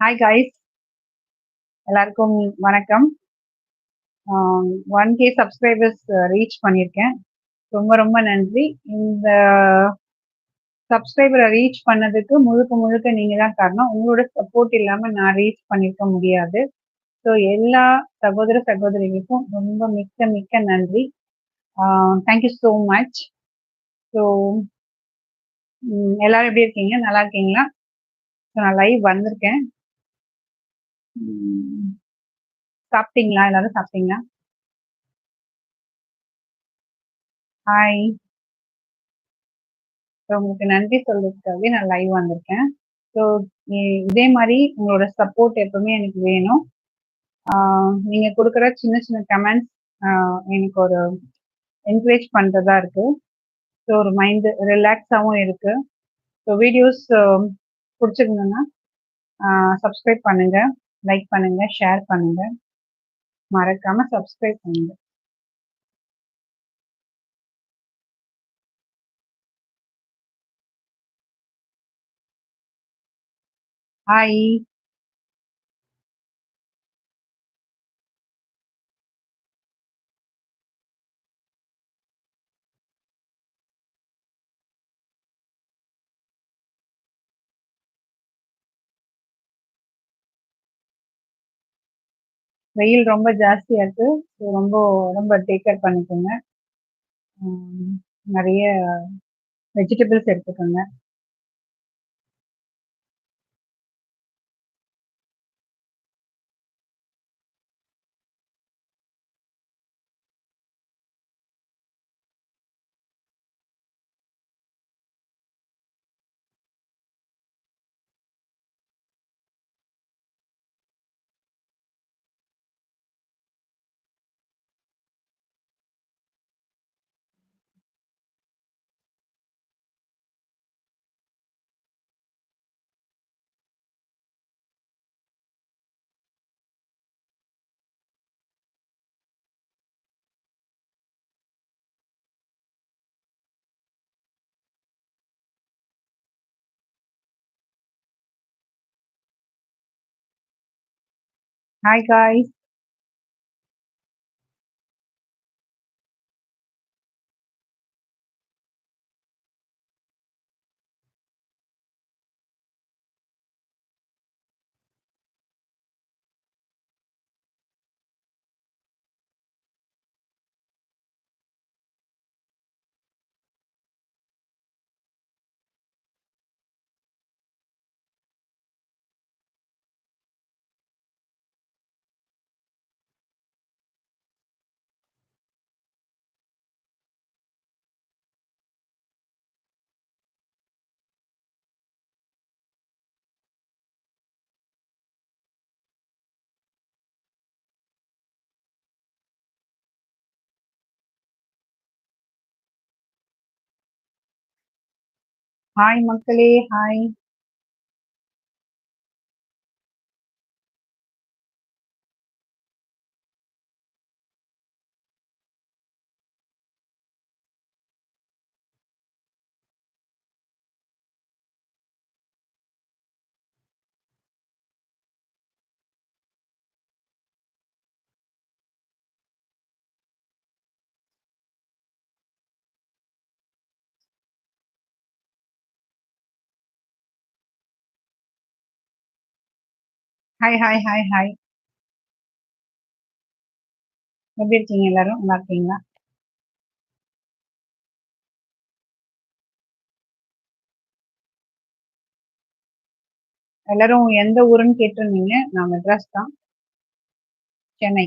Hi guys எல்லாருக்கும் வணக்கம். One K subscribers reach பண்ணியிருக்கேன் ரொம்ப ரொம்ப நன்றி. இந்த சப்ஸ்கிரைபரை ரீச் பண்ணதுக்கு முழுக்க முழுக்க நீங்கள் தான் காரணம். உங்களோட சப்போர்ட் இல்லாமல் நான் ரீச் பண்ணியிருக்க முடியாது. ஸோ எல்லா சகோதர சகோதரிகளுக்கும் ரொம்ப மிக்க மிக்க நன்றி. தேங்க்யூ ஸோ மச் ஸோ எல்லாரும் எப்படி இருக்கீங்க? நல்லா இருக்கீங்களா? ஸோ நான் லைவ் வந்திருக்கேன். சாப்பிட்டீங்களா? எல்லாரும் சாப்பிட்டீங்களா? ஹாய் ஸோ உங்களுக்கு நன்றி சொல்றதுக்காகவே நான் லைவ் வந்திருக்கேன். ஸோ இதே மாதிரி உங்களோட சப்போர்ட் எப்பவுமே எனக்கு வேணும். நீங்கள் நீங்க கொடுக்குற சின்ன சின்ன கமெண்ட்ஸ் எனக்கு ஒரு என்கரேஜ் பண்றதா இருக்கு. ஸோ ஒரு மைண்டு ரிலாக்ஸாகவும் இருக்கு. ஸோ வீடியோஸ் பிடிச்சிருந்ததுன்னா சப்ஸ்கிரைப் பண்ணுங்க. லைக் பண்ணுங்க ஷேர் பண்ணுங்க. மறக்காம சப்ஸ்கிரைப் பண்ணுங்க. ஹாய் வெயில் ரொம்ப ஜாஸ்தியா இருக்கு. ஸோ ரொம்ப ரொம்ப டேக் கேர் பண்ணிக்கோங்க. நிறைய வெஜிடபிள்ஸ் எடுத்துக்கோங்க. ஹாய் காய்ஸ் ஹாய் மக்களே hi hi hi hi hi எப்படி இருக்கீங்க எல்லாரும்? நல்லா இருக்கீங்களா? எல்லாரும் எந்த ஊருன்னு கேட்டிருந்தீங்க? நான் மெட்ராஸ் தான். Chennai.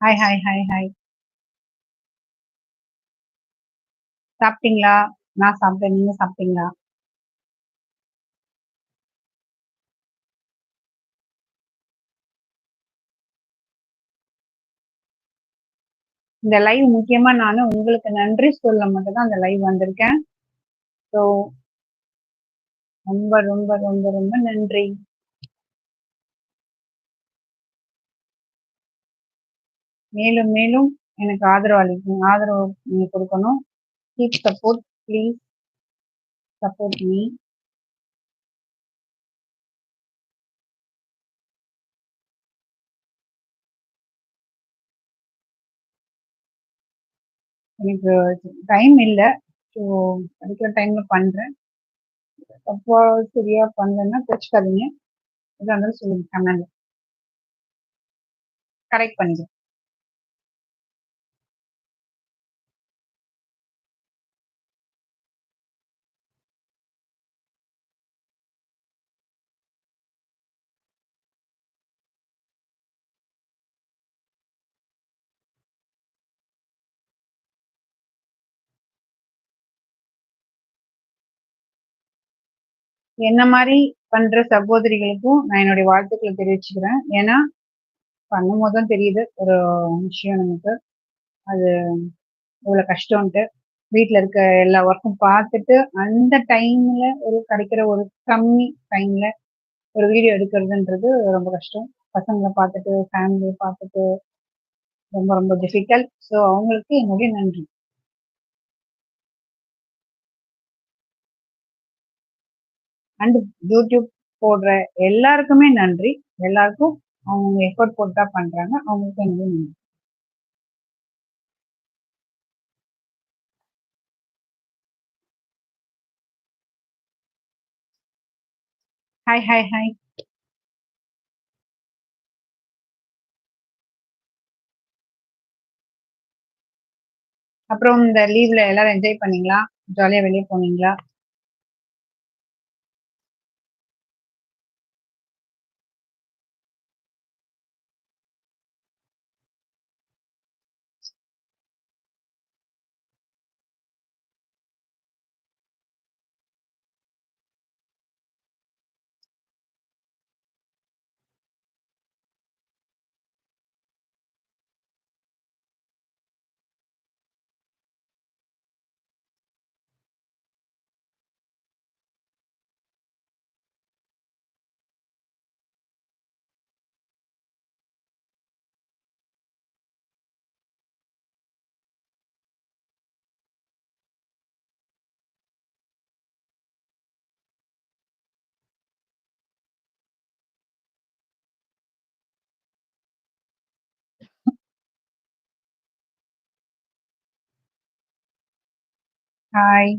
Hi hi hi hi சாப்பிட்டீங்களா? நான் சாப்பிட்டேன். நீங்க சாப்பிட்டீங்களா? இந்த லைவ் முக்கியமா நான் உங்களுக்கு நன்றி சொல்ல மட்டும் தான் அந்த லைவ் வந்திருக்கேன். ஸோ ரொம்ப ரொம்ப ரொம்ப ரொம்ப நன்றி. மேலும் மேலும் எனக்கு ஆதரவு அளிக்கும். ஆதரவு நீங்கள் கொடுக்கணும். Keep support please support me எனக்கு டைம் இல்லை. ஸோ படிக்கிற டைமில் பண்ணுறேன் தப்பா சரியாக பண்ணலன்னா கோச்சுக்காதீங்க எதா இருந்தாலும் சொல்லுங்கள் கமெண்ட்ல. கரெக்ட் பண்ணிக்கிறேன் என்ன மாதிரி பண்ற சகோதரிகளுக்கும் நான் என்னுடைய வாழ்த்துக்களை தெரிவிச்சுக்கிறேன். ஏன்னா பண்ணும் போது தான் தெரியுது ஒரு விஷயம் நமக்கு. அது இவ்வளோ கஷ்டம்ட்டு வீட்டில் இருக்க எல்லா ஒர்க்கும் பார்த்துட்டு அந்த டைம்ல ஒரு கிடைக்கிற ஒரு கம்மி டைம்ல ஒரு வீடியோ எடுக்கிறதுன்றது ரொம்ப கஷ்டம். பசங்களை பார்த்துட்டு ஃபேமிலியை பார்த்துட்டு ரொம்ப ரொம்ப டிஃபிகல்ட் ஸோ அவங்களுக்கு என்னுடைய நன்றி. அண்ட் யூடியூப் போடுற எல்லாருக்குமே நன்றி. எல்லாருக்கும் அவங்க எஃபர்ட் போட்டா பண்றாங்க. அவங்களுக்கு என்னுடைய நன்றி. ஹாய் ஹாய் ஹாய் அப்புறம் இந்த லீவ்ல எல்லாரும் என்ஜாய் பண்ணீங்களா? ஜாலியா வெளியே போனீங்களா? Hi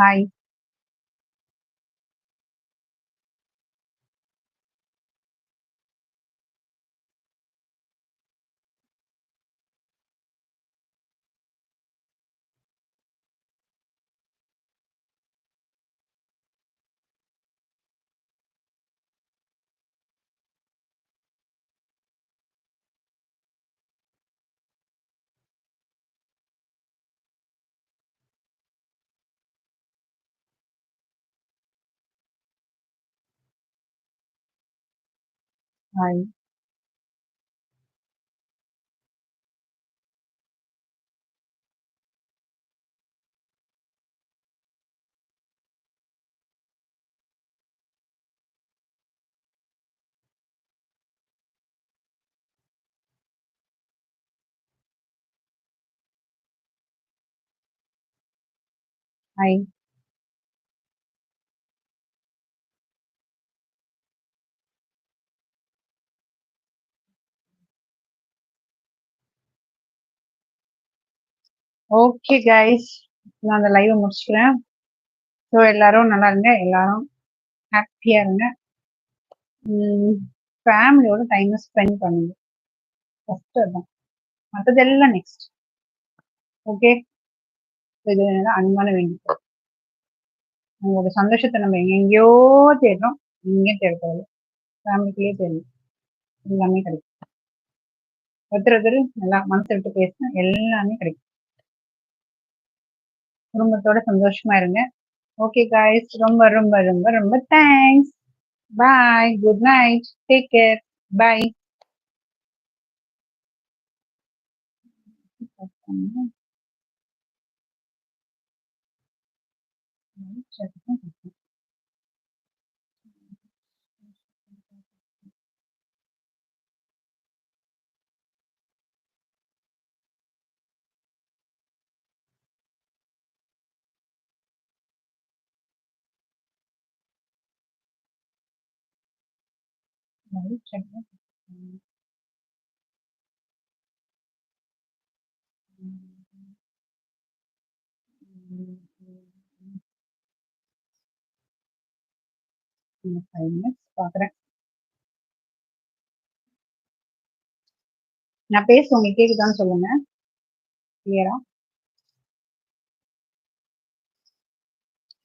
hi time Hi. Okay guys நான் அந்த லைவை முடிச்சுக்கிறேன். ஸோ எல்லாரும் நல்லா இருங்க. எல்லாரும் ஹாப்பியாக இருங்க. ஃபேமிலியோட டைமை ஸ்பெண்ட் பண்ணுங்க. ஃபஸ்ட்டு அதுதான் மற்றதெல்லாம் நெக்ஸ்ட் ஓகே இது என்னன்னா அன்பான உங்களோட சந்தோஷத்தை நம்ம எங்கெங்கேயோ தேடுறோம். எங்கேயும் தேடக்கூடாது. ஃபேமிலிக்குள்ளேயே தேடணும் எல்லாமே கிடைக்கும். ஒருத்தர் ஒருத்தர் நல்லா மனசு விட்டு பேசினா எல்லாமே கிடைக்கும். குடும்பத்தோட சந்தோஷமா இருங்க ஓகே காய்ஸ் ரொம்ப ரொம்ப ரொம்ப ரொம்ப thanks bye good night take care bye five minutes பார்க்குறேன் நான் பேச உங்களுக்கு கேக்குதான்னு சொல்லுங்க. கிளியரா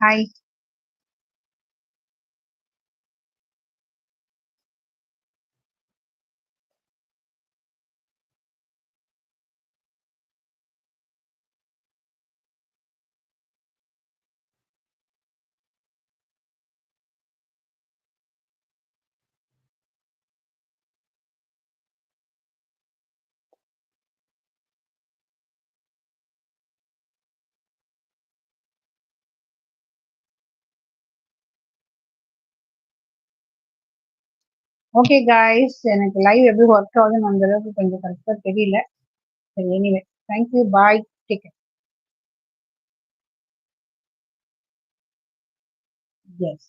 ஹாய் ஓகே காய்ஸ் எனக்கு லைவ் எப்படி ஒர்க் ஆகுதுன்னு அந்த அளவுக்கு கொஞ்சம் கரெக்டாக தெரியல. சரி anyway thank you bye take yes